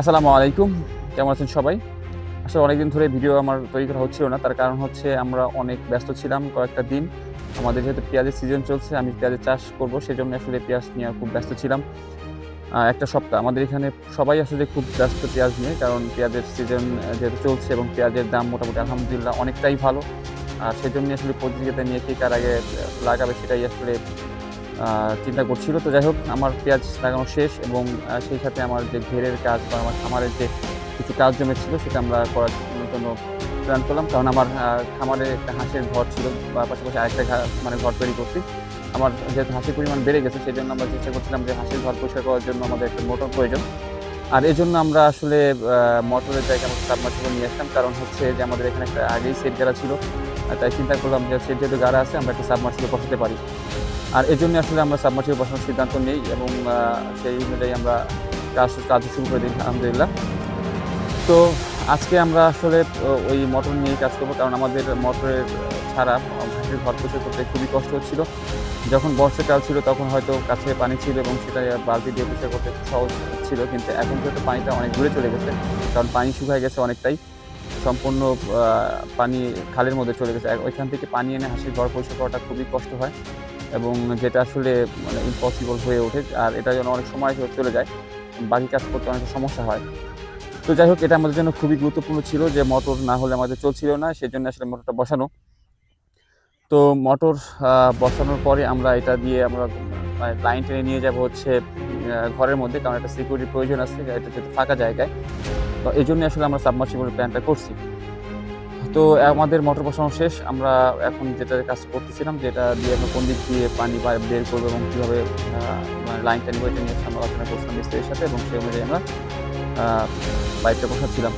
আসসালামু আলাইকুম। কেমন আছেন সবাই? আসলে অনেকদিন ধরে ভিডিও আমার তৈরি করা হচ্ছিল না। তার কারণ হচ্ছে আমরা অনেক ব্যস্ত ছিলাম কয়েকটা দিন। আমাদের যেহেতু পেঁয়াজের সিজন চলছে, আমি পেঁয়াজের চাষ করব, সেজন্য আসলে পেঁয়াজ নিয়ে খুব ব্যস্ত ছিলাম। একটা সপ্তাহ। আমাদের এখানে সবাই আসলে খুব ব্যস্ত পেঁয়াজ নিয়ে, কারণ পেঁয়াজের সিজন যেহেতু চলছে এবং পেঁয়াজের দাম মোটামুটি আলহামদুলিল্লাহ অনেকটাই ভালো। আর সেজন্য আসলে প্রতিযোগিতা নিয়ে কে কার আগে লাগাবে সেটাই আসলে চিন্তা করছিল। তো যাই হোক, আমার পেঁয়াজ লাগানো শেষ এবং সেই সাথে আমার যে ঘেরের কাজ বা আমার খামারের যে কিছু কাজ জমে ছিল সেটা আমরা করার জন্য প্ল্যান করলাম। কারণ আমার খামারে একটা হাঁসের ঘর ছিল বা পাশাপাশি আরেকটা মানে ঘর তৈরি করছি। আমার যেহেতু হাঁসের পরিমাণ বেড়ে গেছে সেই জন্য আমরা চেষ্টা করছিলাম যে হাঁসের ঘর পরিষ্কার করার জন্য আমাদের একটা মোটর প্রয়োজন। আর এই জন্য আমরা আসলে মোটরের জায়গায় আমরা সাবমার্সিবল নিয়ে আসলাম। কারণ হচ্ছে যে আমাদের এখানে একটা আগেই সেট গাড়া ছিল। তাই চিন্তা করলাম যে সেট যেহেতু গাড়া আছে, আমরা একটা সাবমার্সিবল বসাতে পারি। আর এই জন্য আসলে আমরা সাবমার্সিবল বসানোর সিদ্ধান্ত নিই এবং সেই অনুযায়ী আমরা কাজ কাজ শুরু করে দিই আলহামদুলিল্লাহ। তো আজকে আমরা আসলে ওই মোটর নিয়েই কাজ করব কারণ আমাদের মোটরের ছাড়া ঘাসের ঘর পরিষ্কার করতে খুবই কষ্ট হচ্ছিল। যখন বর্ষাকাল ছিল তখন হয়তো কাছে পানি ছিল এবং সেটা বালতি দিয়ে পরিষ্কার করতে সহজ ছিল, কিন্তু এখন যেহেতু পানিটা অনেক দূরে চলে গেছে, কারণ পানি শুকায় গেছে অনেকটাই, সম্পূর্ণ পানি খালের মধ্যে চলে গেছে। ওইখান থেকে পানি এনে হাসির ঘর পরিষ্কার করাটা খুবই কষ্ট হয়। এবং যেটা আসলে মানে ইম্পসিবল হয়ে ওঠে, আর এটা যেন অনেক সময় চলে যায়, বাকি কাজ করতে অনেক সমস্যা হয়। তো যাই হোক, এটা আমাদের জন্য খুবই গুরুত্বপূর্ণ ছিল যে মোটর না হলে আমাদের চলছিল না, সেজন্য আসলে মোটরটা বসানো। তো মোটর বসানোর পরে আমরা এটা দিয়ে আমরা লাইন টেনে নিয়ে যাব হচ্ছে ঘরের মধ্যে, কারণ একটা সিকিউরিটির প্রয়োজন আছে এটা যেহেতু ফাঁকা জায়গায়। তো এই জন্য আসলে আমরা সাবমার্সিবল প্ল্যানটা করছি। তো আমাদের মোটর বসানো শেষ। আমরা এখন যেটা কাজ করতেছিলাম, যেটা দিয়ে আমরা কোন দিক দিয়ে পানি বের করব এবং কীভাবে লাইন টাইন বইটা নিয়ে আমরা আলোচনা করছিলাম মিস্ত্রির সাথে এবং সেই অনুযায়ী আমরা বাইকটা বসাচ্ছিলাম।